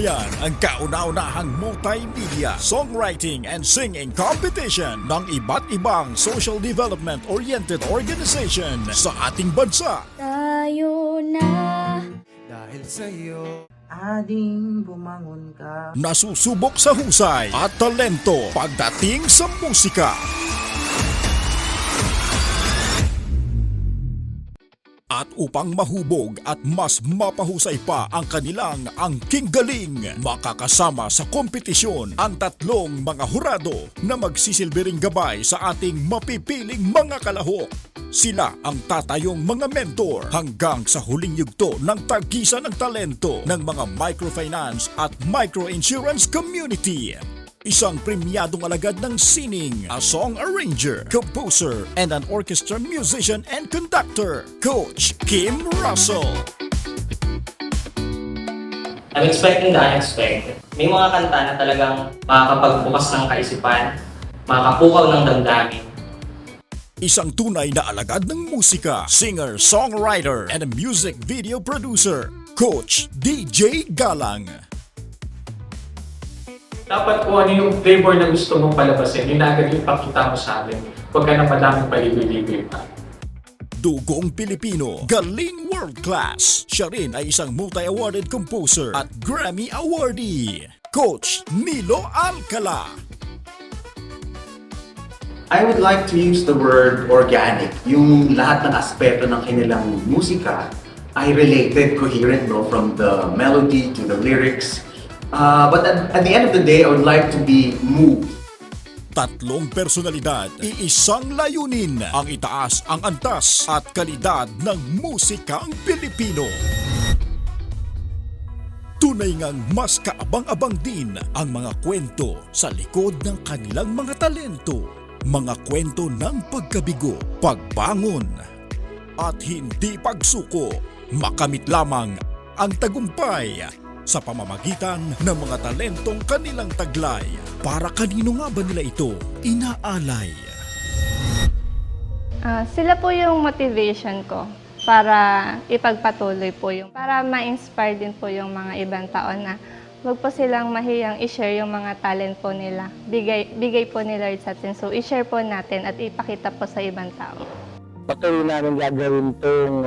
Tunghayan ang kauna-unahang multimedia songwriting and singing competition ng iba't ibang social development-oriented organization sa ating bansa. Tayo na Dahil sa'yo Ading bumangon ka Nasusubok sa husay at talento pagdating sa musika. At upang mahubog at mas mapahusay pa ang kanilang angking galing, makakasama sa kompetisyon ang tatlong mga hurado na magsisilbering gabay sa ating mapipiling mga kalahok. Sila ang tatayong mga mentor hanggang sa huling yugto ng tagisa ng talento ng mga microfinance at microinsurance community. Isang premyadong alagad ng sining, a song arranger, composer, and an orchestra musician and conductor, Coach Kim Russell. I'm expecting the unexpected. May mga kanta na talagang makakapagbukas ng kaisipan, makakapukaw ng damdamin. Isang tunay na alagad ng musika, singer, songwriter, and a music video producer, Coach DJ Galang. Dapat kung ano yung flavor na gusto mong palabasin, yun na agad yung ipakita mo sa amin. Huwag ka na madaming paligoy-ligoy pa. Dugong Pilipino, galing world class. Siya rin ay isang multi-awarded composer at Grammy awardee. Coach Nilo Alcala. I would like to use the word organic. Yung lahat ng aspeto ng kanilang musika ay related, coherent, no? From the melody to the lyrics. Uh, but at, at the end of the day, I would like to be moved. Tatlong personalidad, iisang layunin ang itaas ang antas at kalidad ng musikang Pilipino. Tunay ngang mas kaabang-abang din ang mga kwento sa likod ng kanilang mga talento. Mga kwento ng pagkabigo, pagbangon, at hindi pagsuko. Makamit lamang ang tagumpay sa pamamagitan ng mga talentong kanilang taglay. Para kanino nga ba nila ito inaalay? Ah, sila po yung motivation ko para ipagpatuloy po yung para ma-inspire din po yung mga ibang tao na wag po silang mahiyang i-share yung mga talent po nila. Bigay, bigay po ni Lord sa atin. So, i-share po natin at ipakita po sa ibang tao. patuloy namin gagawin itong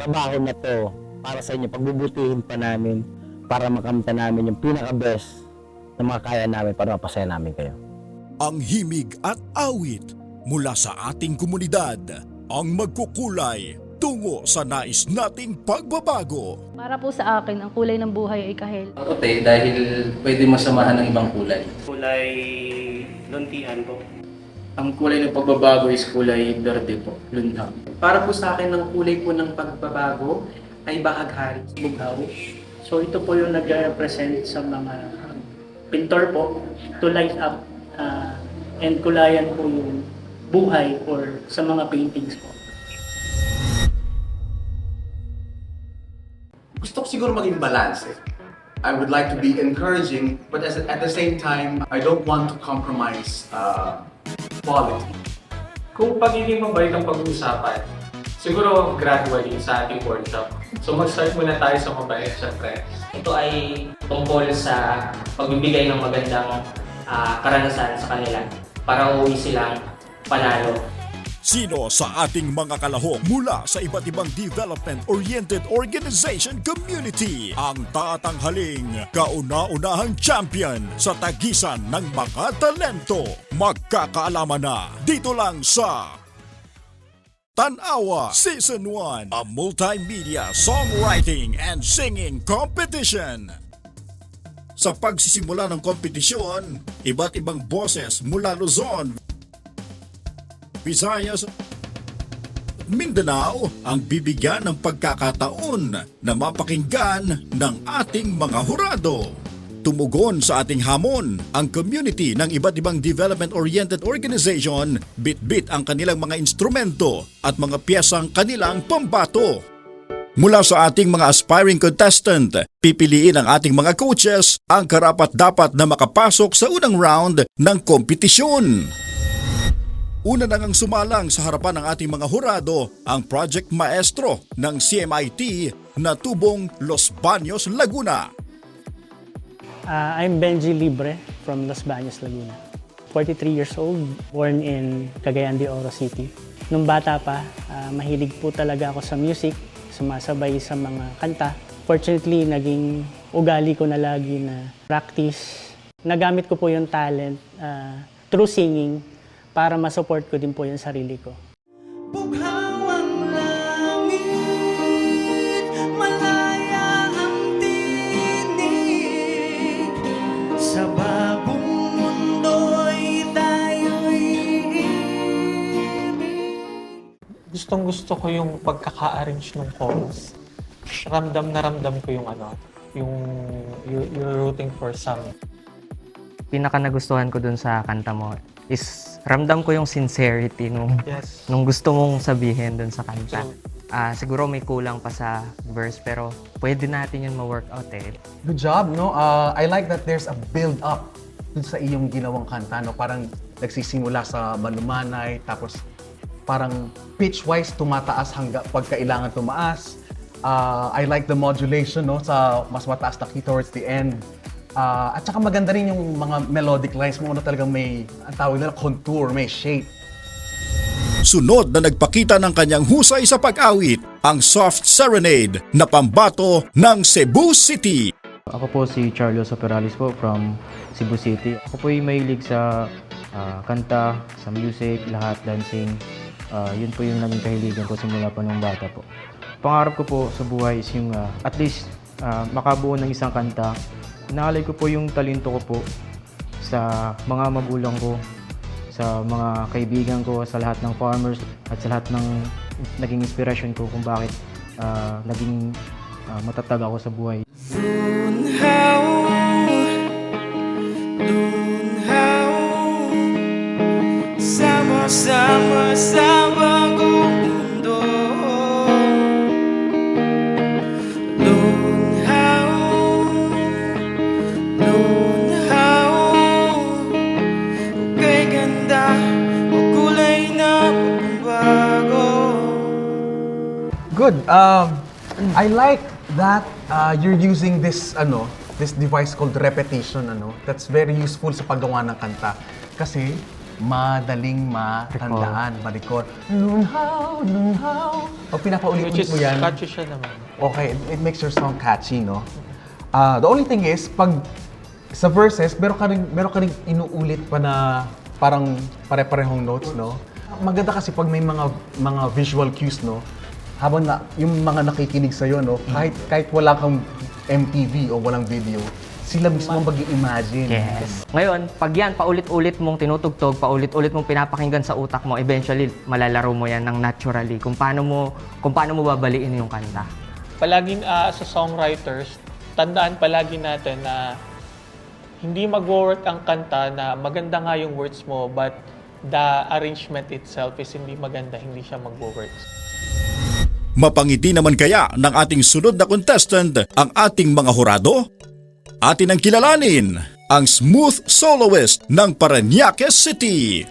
trabaho na to para sa inyo. Pagbubutihin pa namin para makamta namin yung pinaka-best na makakaya namin para mapasaya namin kayo. Ang himig at awit mula sa ating komunidad ang magkukulay tungo sa nais nating pagbabago. Para po sa akin, ang kulay ng buhay ay kahel. puti dahil pwede masamahan ng ibang kulay. kulay luntian po. Ang kulay ng pagbabago is kulay berde po, lunhang. Para po sa akin, ang kulay po ng pagbabago ay bahaghari, bughaw. So ito po yung nag-represent sa mga pintor po to light up uh, and kulayan po yung buhay or sa mga paintings po. Gusto ko siguro maging balance eh. I would like to be encouraging, but as, at the same time, I don't want to compromise uh, quality. Kung pagiging mabait ang pag-uusapan, siguro gradually sa ating workshop. So mag-start muna tayo sa mabait, syempre. Ito ay tungkol sa pagbibigay ng magandang ah, karanasan sa kanila para uwi silang panalo. Sino sa ating mga kalahok mula sa iba't ibang development-oriented organization community ang tatanghaling kauna-unahang champion sa tagisan ng mga talento? Magkakaalaman na dito lang sa Tanawa Season 1, a multimedia songwriting and singing competition. Sa pagsisimula ng kompetisyon, iba't ibang boses mula Luzon, Visayas, Mindanao ang bibigyan ng pagkakataon na mapakinggan ng ating mga hurado. Tumugon sa ating hamon ang community ng iba't ibang development-oriented organization bit-bit ang kanilang mga instrumento at mga piyesang kanilang pambato. Mula sa ating mga aspiring contestant, pipiliin ang ating mga coaches ang karapat-dapat na makapasok sa unang round ng kompetisyon. Una na ngang sumalang sa harapan ng ating mga hurado ang project maestro ng CMIT na tubong Los Baños, Laguna. Uh, I'm Benji Libre from Los Baños, Laguna. 43 years old, born in Cagayan de Oro City. Nung bata pa, ah, mahilig po talaga ako sa music, sumasabay sa mga kanta. Fortunately, naging ugali ko na lagi na practice. Nagamit ko po yung talent ah, through singing para ma-support ko din po yung sarili ko. Bughawang Gustong gusto ko yung pagkaka-arrange ng chorus. Ramdam na ramdam ko yung ano, yung you're, you're rooting for some Pinaka nagustuhan ko dun sa kanta mo is ramdam ko yung sincerity nung, Yes. nung gusto mong sabihin dun sa kanta. True. Ah, siguro may kulang pa sa verse pero pwede natin yun ma-workout eh. Good job, no? Uh, I like that there's a build-up dun sa iyong ginawang kanta, no? Parang nagsisimula sa malumanay, tapos parang pitch-wise tumataas hanggang pag kailangan tumaas. Uh, I like the modulation, no? Sa mas mataas na key towards the end. Uh, at saka maganda rin yung mga melodic lines mo na talagang may, ang tawag nila, contour, may shape. Sunod na nagpakita ng kanyang husay sa pag-awit, ang Soft Serenade na pambato ng Cebu City. Ako po si Charles Operalis po from Cebu City. Ako po ay mahilig sa ah, kanta, sa music, lahat, dancing. Ah, yun po yung naging kahiligan ko simula pa nung bata po. Pangarap ko po sa buhay is yung ah, at least ah, makabuo ng isang kanta. Inaalay ko po yung talento ko po sa mga magulang ko, sa mga kaibigan ko, sa lahat ng farmers at sa lahat ng naging inspiration ko kung bakit ah, naging ah, matatag ako sa buhay. Lunhaw, lunhaw Sama-sama sa Good. Um, I like that uh, you're using this ano, this device called repetition ano. That's very useful sa paggawa ng kanta kasi madaling matandaan, ma-record. Lunhaw, lunhaw. Pag pinapaulit-ulit which is mo yan, catchy siya naman. okay, it, it makes your song catchy, no? Uh, the only thing is, pag sa verses, meron ka rin, meron ka rin inuulit pa na parang pare-parehong notes, no? Maganda kasi pag may mga mga visual cues, no? Habang na, yung mga nakikinig sa'yo, no? Kahit, kahit wala kang MTV o walang video, sila mismo mag imagine Yes. Ngayon, pag yan, paulit-ulit mong tinutugtog, paulit-ulit mong pinapakinggan sa utak mo, eventually, malalaro mo yan ng naturally kung paano mo, kung paano mo babaliin yung kanta. Palaging ah, as a songwriters, tandaan palagi natin na hindi mag-work ang kanta na maganda nga yung words mo but the arrangement itself is hindi maganda, hindi siya mag-work. Mapangiti naman kaya ng ating sunod na contestant ang ating mga hurado? Atin ang kilalanin, ang smooth soloist ng Parañaque City.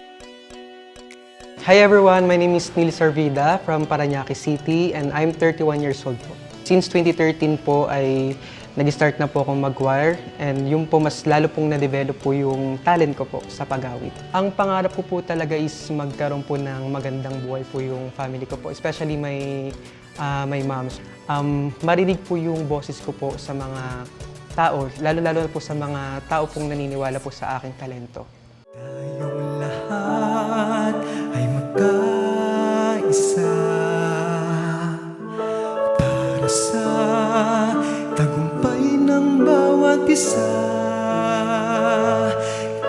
Hi everyone, my name is Neil Sarvida from Parañaque City and I'm 31 years old po. Since 2013 po ay nag-start na po akong mag-choir and yung po mas lalo pong na-develop po yung talent ko po sa pag-awit. Ang pangarap ko po talaga is magkaroon po ng magandang buhay po yung family ko po, especially my, ah, my moms. Um, marinig po yung boses ko po sa mga tao, lalo-lalo po sa mga tao pong naniniwala po sa aking talento. Tayong isa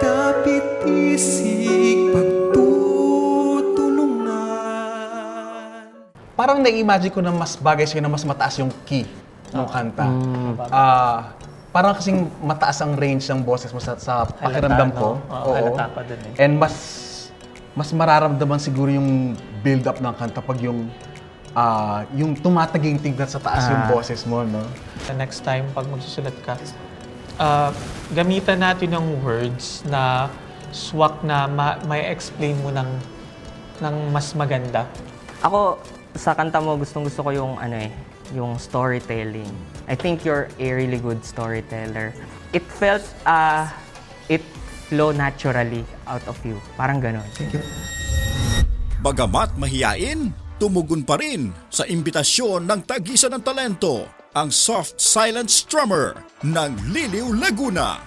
Kapit isik pagtutulungan parang nai-imagine ko na mas bagay sa'yo na mas mataas yung key ng kanta. Ah, parang kasing mataas ang range ng boses mo sa, sa pakiramdam ko. no? Oo, halata pa dun eh. And mas mas mararamdaman siguro yung build up ng kanta pag yung ah, yung tumataging tignan sa taas yung Ah. boses mo, no? The next time, pag magsusulat ka, ah, gamitan natin ng words na swak na ma- may explain mo ng ng mas maganda? Ako, sa kanta mo, gustong gusto ko yung ano eh, yung storytelling. I think you're a really good storyteller. It felt, uh, it flow naturally out of you. Parang ganon. Bagamat mahiyain, tumugon pa rin sa imbitasyon ng tagisa ng talento, ang soft silent strummer ng Liliw Laguna.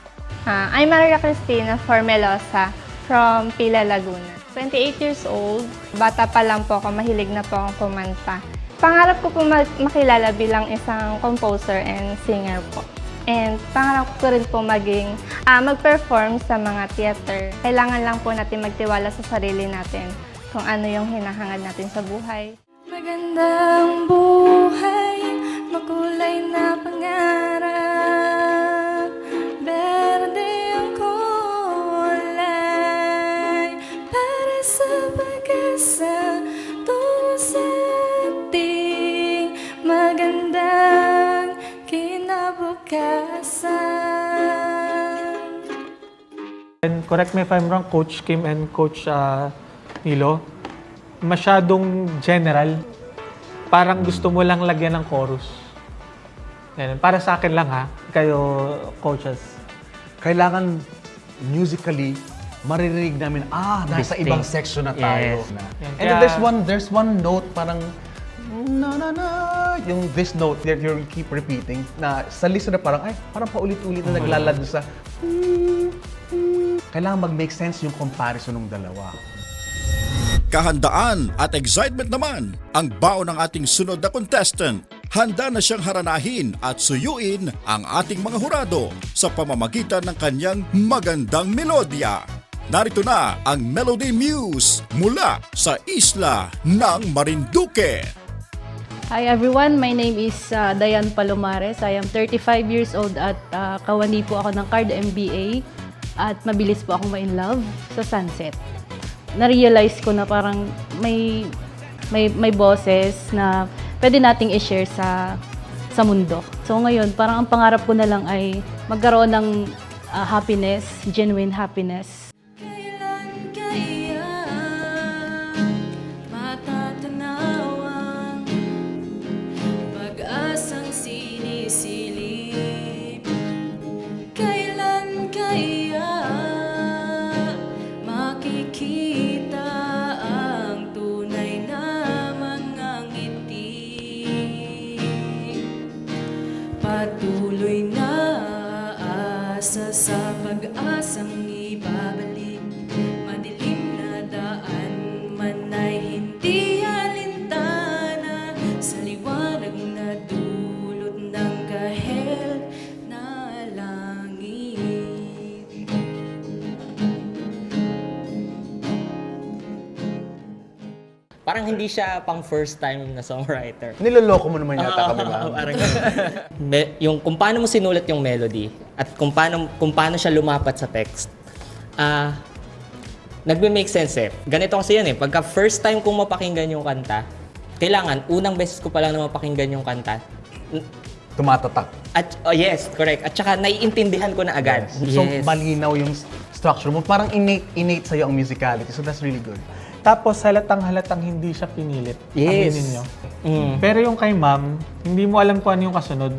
Ah, I'm Maria Cristina Formelosa from Pila, Laguna. 28 years old, bata pa lang po ako, mahilig na po akong kumanta. Pangarap ko po makilala bilang isang composer and singer po. And pangarap ko rin po maging, ah, mag-perform sa mga theater. Kailangan lang po natin magtiwala sa sarili natin kung ano yung hinahangad natin sa buhay. Magandang buhay, makulay na pangarap, berde ang kulay, para sa pag-asa, tungo sa ating magandang kinabukasan. And correct me if I'm wrong, Coach Kim and Coach uh, Nilo, masyadong general. Parang gusto mo lang lagyan ng chorus. Ganun. Para sa akin lang ha, kayo coaches. kailangan musically maririnig namin, ah, nasa Distinct. ibang section na tayo. Yes. And then there's one, there's one note parang, na na na, yung this note that you keep repeating, na sa listener parang, ay, parang paulit-ulit na naglalad sa, kailangan mag-make sense yung comparison ng dalawa. Kahandaan at excitement naman ang baon ng ating sunod na contestant. Handa na siyang haranahin at suyuin ang ating mga hurado sa pamamagitan ng kanyang magandang melodya. Narito na ang Melody Muse mula sa isla ng Marinduque. Hi everyone, my name is uh, Dayan Palomares. I am 35 years old at uh, kawani po ako ng Card MBA at mabilis po akong ma-in love sa sunset. Na-realize ko na parang may may may boses na pwede nating i-share sa sa mundo. So ngayon, parang ang pangarap ko na lang ay magkaroon ng uh, happiness, genuine happiness. Hindi siya pang first time na songwriter. Niloloko mo naman yata kami ba? Parang Me- yung kung paano mo sinulat yung melody at kung paano kung paano siya lumapat sa text. Ah, nagme-make sense eh. Ganito kasi yan eh. Pagka first time kong mapakinggan yung kanta, kailangan unang beses ko pa lang na mapakinggan yung kanta. n- Tumatatak. At oh yes, correct. At saka naiintindihan ko na agad. So, Yes. malinaw yung s- structure mo. Parang innate, innate sa'yo ang musicality. So, that's really good. Tapos halatang halatang hindi siya pinilit. Yes. Aminin nyo. Mm. Pero yung kay ma'am, hindi mo alam kung ano yung kasunod.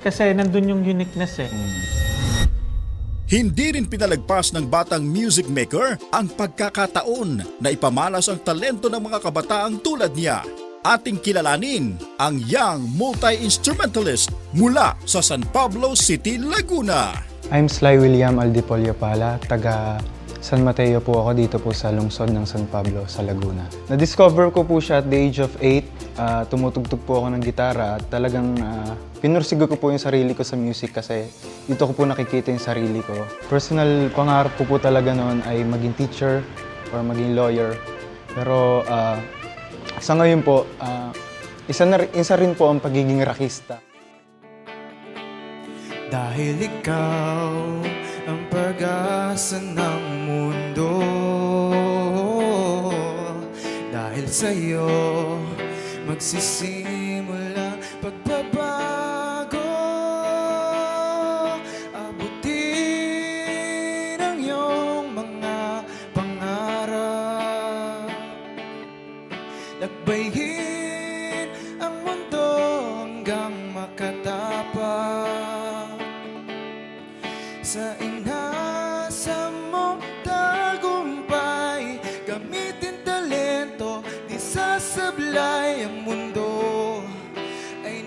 Kasi nandun yung uniqueness eh. Hindi rin pinalagpas ng batang music maker ang pagkakataon na ipamalas ang talento ng mga kabataang tulad niya. Ating kilalanin ang young multi-instrumentalist mula sa San Pablo City, Laguna. I'm Sly William Aldipolio Pala, taga San Mateo po ako dito po sa lungsod ng San Pablo sa Laguna. Na-discover ko po siya at the age of 8. ah, tumutugtog po ako ng gitara at talagang uh, pinursigo ko po yung sarili ko sa music kasi dito ko po nakikita yung sarili ko. Personal pangarap ko po talaga noon ay maging teacher or maging lawyer. Pero ah, sa ngayon po, ah, isa, na, isa rin po ang pagiging rakista. Dahil ikaw ang pag-asa ng mundo. Dahil sa'yo magsisimula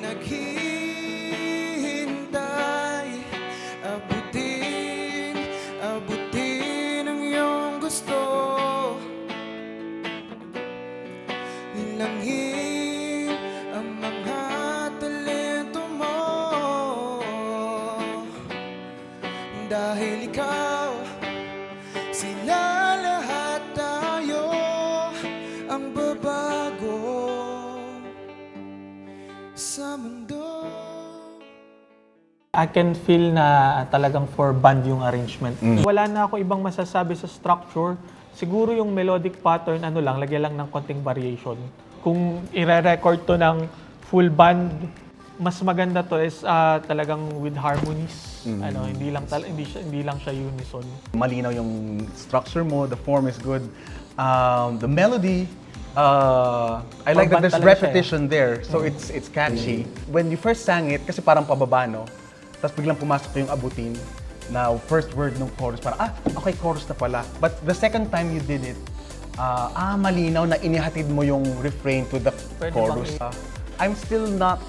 Ay naghihintay I can feel na talagang for band yung arrangement. Wala na ako ibang masasabi sa structure. Siguro yung melodic pattern, ano lang, lagyan lang ng konting variation. Kung ire-record to ng full band, mas maganda to is ah, talagang with harmonies. Ano, hindi lang tal hindi siya, hindi lang siya unison. Malinaw yung structure mo, the form is good. Um, the melody, uh, I like that there's eh. repetition there. So it's it's catchy. When you first sang it, kasi parang pababa, no? Tapos biglang pumasok yung abutin na first word ng chorus, parang, ah, okay, chorus na pala. But the second time you did it, ah, ah, malinaw na inihatid mo yung refrain to the Pwede chorus. Ah, I'm still not,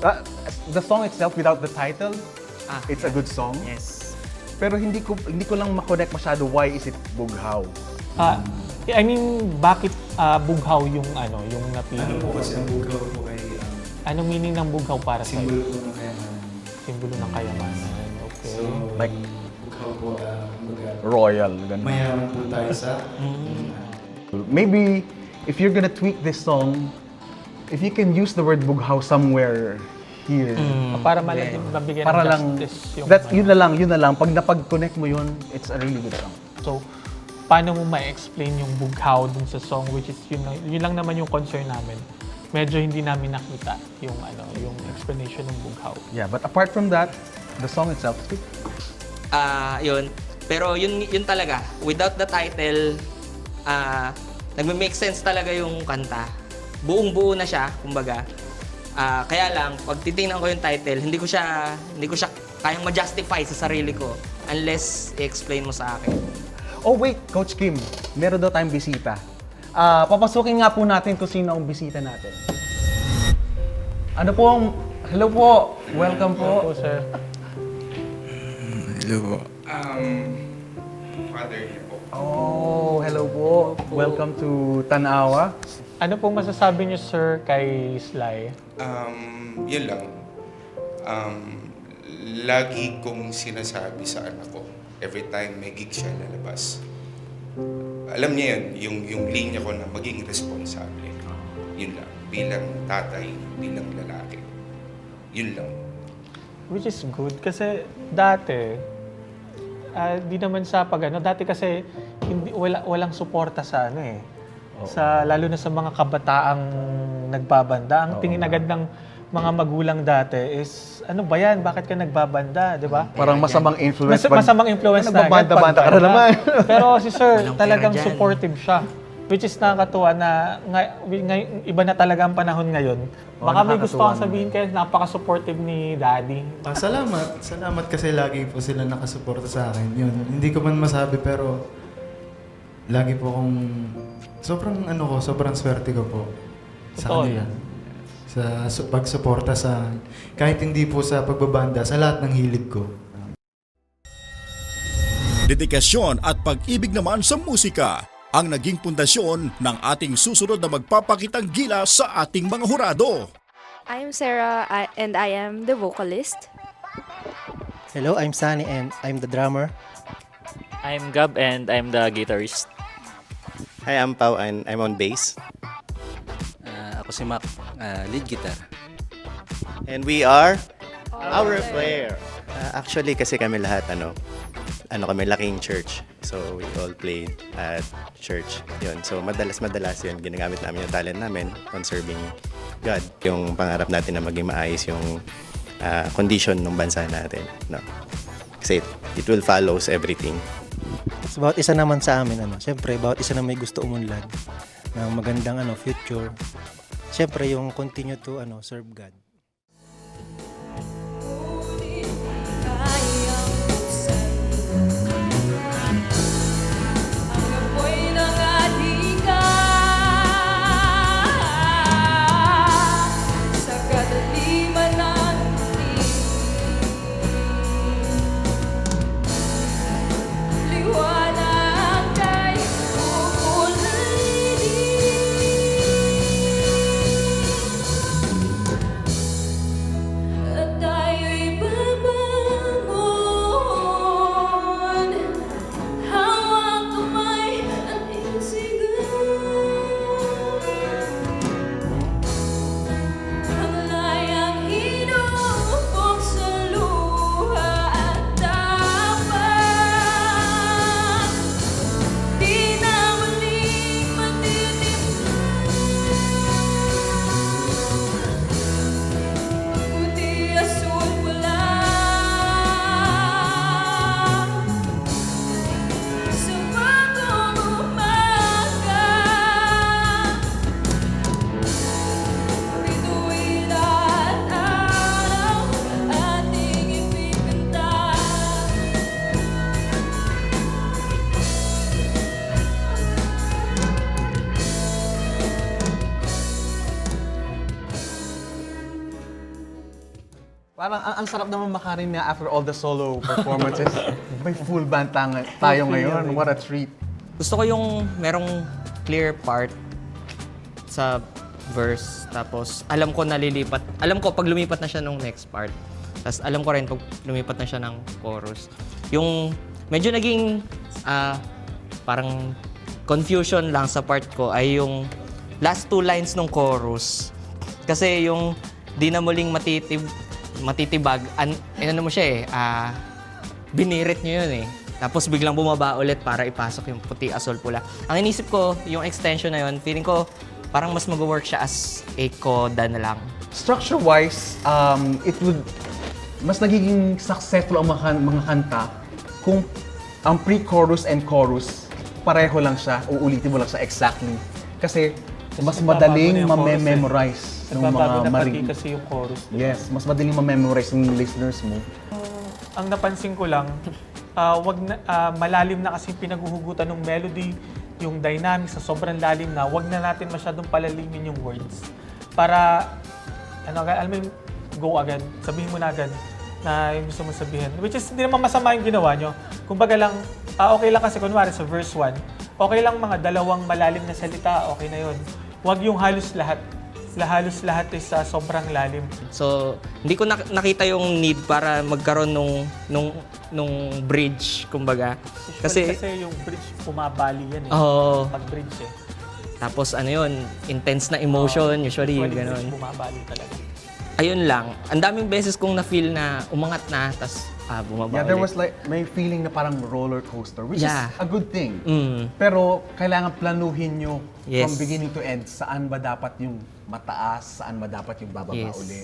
ah, the song itself without the title, Ah, it's a good song. Yes. Pero hindi ko hindi ko lang makonect masyado why is it bughaw. Ah, I mean, bakit ah, bughaw yung ano, yung napili? Ano po kasi ang bugaw po ay um, Anong meaning ng bughaw para sa simbolo po ng kayamanan. Simbolo ng kayamanan. Okay. So, Like uh, kumbaga, royal ganun. mayaman po tayo sa Maybe if you're gonna tweak this song, if you can use the word bughaw somewhere here. para malagyan, mabigyan Para ng lang, justice yung that's, ano. yun na lang, yun na lang. Pag napag-connect mo yun, it's a really good song. So, paano mo ma-explain yung bughaw dun sa song which is yun, yun lang naman yung concern namin. Medyo hindi namin nakita yung ano, yung explanation ng bughaw. Yeah, but apart from that, the song itself is good. Ah, yun. Pero yun yun talaga. Without the title, ah nagme-make sense talaga yung kanta. Buong-buo na siya, kumbaga. Ah, kaya lang pag titingnan ko yung title, hindi ko siya hindi ko siya kayang ma-justify sa sarili ko unless i-explain mo sa akin. Oh wait, Coach Kim, meron daw tayong bisita. Ah, papasukin nga po natin kung sino ang bisita natin. Ano po ang... Hello po! Welcome po. Po, sir. Hello po. Oh, hello po. Welcome to Tanawa. Ano pong masasabi niyo, sir, kay Sly? Um, yun lang. Um, lagi kong sinasabi sa anak ko, every time may gig siya lalabas, alam niya yun, yung, yung linya ko na maging responsable. Yun lang. Bilang tatay, bilang lalaki. Yun lang. Which is good kasi dati, ah, di naman sa pag ano, dati kasi hindi, wala, walang suporta sa ano eh. Sa, lalo na sa mga kabataang nagbabanda. Ang tingin agad ng mga magulang dati is, ano ba yan? Bakit ka nagbabanda? Di ba? Parang masamang influence. Mas, masamang influence na. Nagbabanda-banda ka na naman. Pero si sir, Walang talagang dyan. supportive siya. Which is nakakatuwa na ngay, ngay- iba na talaga ang panahon ngayon. Baka may gusto nakakatuwa kang sabihin kayo, napaka-supportive ni daddy. Ah, salamat. Salamat kasi lagi po sila nakasuporta sa akin. Yun, hindi ko man masabi pero lagi po akong sobrang ano ko, sobrang swerte ko po sa Totoo kanila. yan. Sa su- pagsuporta sa kahit hindi po sa pagbabanda, sa lahat ng hilig ko. Dedikasyon at pag-ibig naman sa musika ang naging pundasyon ng ating susunod na magpapakitang gila sa ating mga hurado. I am Sarah I, and I am the vocalist. Hello, I'm Sunny and I'm the drummer. I'm Gab and I'm the guitarist. Hi, I'm Pau and I'm on bass. Ako si Mac, lead guitar. And we are Our Flair. Uh, actually, kasi kami lahat, ano, ano kami, laking church. So, we all play at church. Yun. So, madalas-madalas yun, ginagamit namin yung talent namin on serving God. Yung pangarap natin na maging maayos yung ah, condition ng bansa natin. No? Kasi it, it will follows everything. So, bawat isa naman sa amin, ano, syempre, bawat isa na may gusto umunlad. ng magandang ano future. Siyempre yung continue to ano serve God. Parang ang, ang sarap naman makarin na after all the solo performances. May full band tang- tayo ngayon. What a treat. Gusto ko yung merong clear part sa verse. Tapos alam ko nalilipat. Alam ko pag lumipat na siya nung next part. Tapos alam ko rin pag lumipat na siya ng chorus. Yung medyo naging ah, parang confusion lang sa part ko ay yung last two lines ng chorus. Kasi yung di na muling matitib, matitibag, an, ano mo siya eh, ah, binirit nyo yun eh. Tapos biglang bumaba ulit para ipasok yung puti, asol, pula. Ang inisip ko, yung extension na yun, feeling ko parang mas mag-work siya as a coda na lang. Structure-wise, um, it would mas nagiging successful ang mga, mga kanta kung ang pre-chorus and chorus pareho lang siya, uulitin mo lang siya exactly. Kasi mas madaling eh. ma-memorize ng mga na pati kasi yung chorus. Yes, mas madaling ma-memorize ng listeners mo. Ang napansin ko lang, ah, wag na, ah, malalim na kasi pinaghuhugutan ng melody, yung dynamics sa sobrang lalim na, wag na natin masyadong palalimin yung words. Para, ano, alam mo go agad, sabihin mo na agad na yung gusto mo sabihin. Which is, hindi naman masama yung ginawa nyo. Kumbaga lang, ah, okay lang kasi kunwari sa verse 1, okay lang mga dalawang malalim na salita, okay na yun. Wag yung halos lahat. La- Halos lahat is sa sobrang lalim. So, hindi ko nak- nakita yung need para magkaroon nung nung nung bridge, kumbaga. Kasi, Kasi kasi yung bridge, pumabali yan eh. Oo. Pag bridge eh. tapos ano yun, intense na emotion, usually, Usually, ganun. bridge bumabali talaga. Ayun lang. Ang daming beses kong na-feel na umangat na, tapos ah, bumaba Yeah, there ulit. was like, may feeling na parang roller coaster, which Yeah. is a good thing. Mm. Pero kailangan planuhin nyo Yes. from beginning to end, saan ba dapat yung mataas, saan ba dapat yung bababa Yes. uli.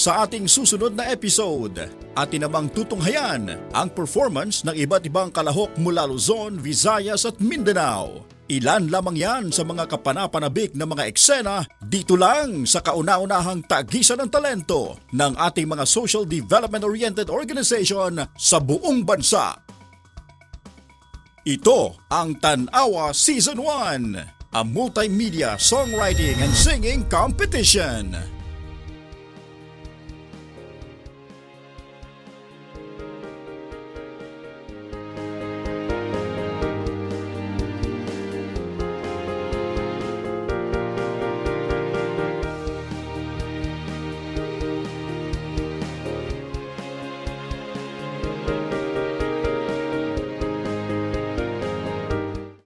Sa ating susunod na episode, atin namang tutunghayan ang performance ng iba't ibang kalahok mula Luzon, Visayas at Mindanao. Ilan lamang yan sa mga kapanapanabik na mga eksena dito lang sa kauna-unahang tagisan ng talento ng ating mga social development-oriented organization sa buong bansa. Ito ang Tanawa Season 1, a multimedia songwriting and singing competition.